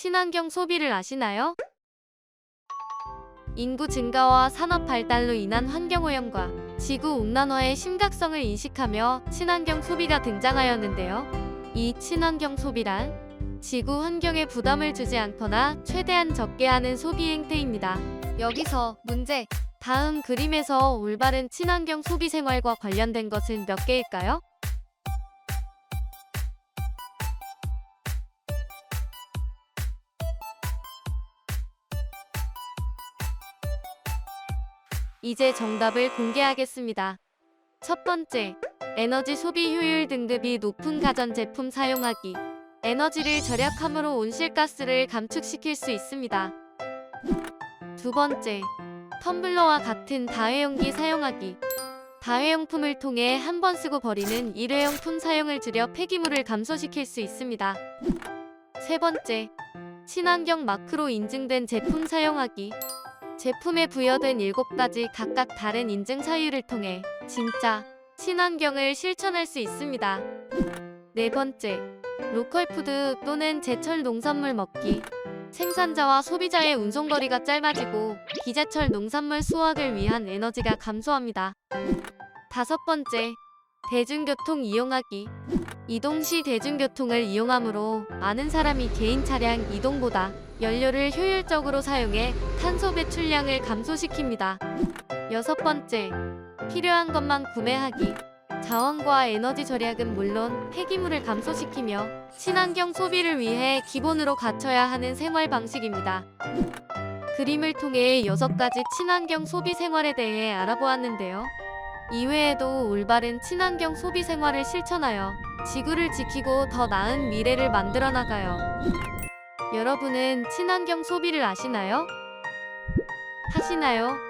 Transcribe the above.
친환경 소비를 아시나요? 인구 증가와 산업 발달로 인한 환경오염과 지구 온난화의 심각성을 인식하며 친환경 소비가 등장하였는데요. 이 친환경 소비란 지구 환경에 부담을 주지 않거나 최대한 적게 하는 소비 행태입니다. 여기서 문제. 다음 그림에서 올바른 친환경 소비 생활과 관련된 것은 몇 개일까요? 이제 정답을 공개하겠습니다. 첫 번째, 에너지 소비 효율 등급이 높은 가전제품 사용하기. 에너지를 절약함으로 온실가스를 감축시킬 수 있습니다. 두 번째, 텀블러와 같은 다회용기 사용하기. 다회용품을 통해 한 번 쓰고 버리는 일회용품 사용을 줄여 폐기물을 감소시킬 수 있습니다. 세 번째, 친환경 마크로 인증된 제품 사용하기. 제품에 부여된 7가지 각각 다른 인증 사유를 통해 진짜 친환경을 실천할 수 있습니다. 네 번째, 로컬 푸드 또는 제철 농산물 먹기. 생산자와 소비자의 운송거리가 짧아지고 기제철 농산물 수확을 위한 에너지가 감소합니다. 다섯 번째, 대중교통 이용하기. 이동 시 대중교통을 이용함으로 많은 사람이 개인 차량 이동보다 연료를 효율적으로 사용해 탄소 배출량을 감소시킵니다. 여섯 번째, 필요한 것만 구매하기. 자원과 에너지 절약은 물론 폐기물을 감소시키며 친환경 소비를 위해 기본으로 갖춰야 하는 생활 방식입니다. 그림을 통해 여섯 가지 친환경 소비 생활에 대해 알아보았는데요. 이외에도 올바른 친환경 소비 생활을 실천하여 지구를 지키고 더 나은 미래를 만들어 나가요. 여러분은 친환경 소비를 아시나요? 하시나요?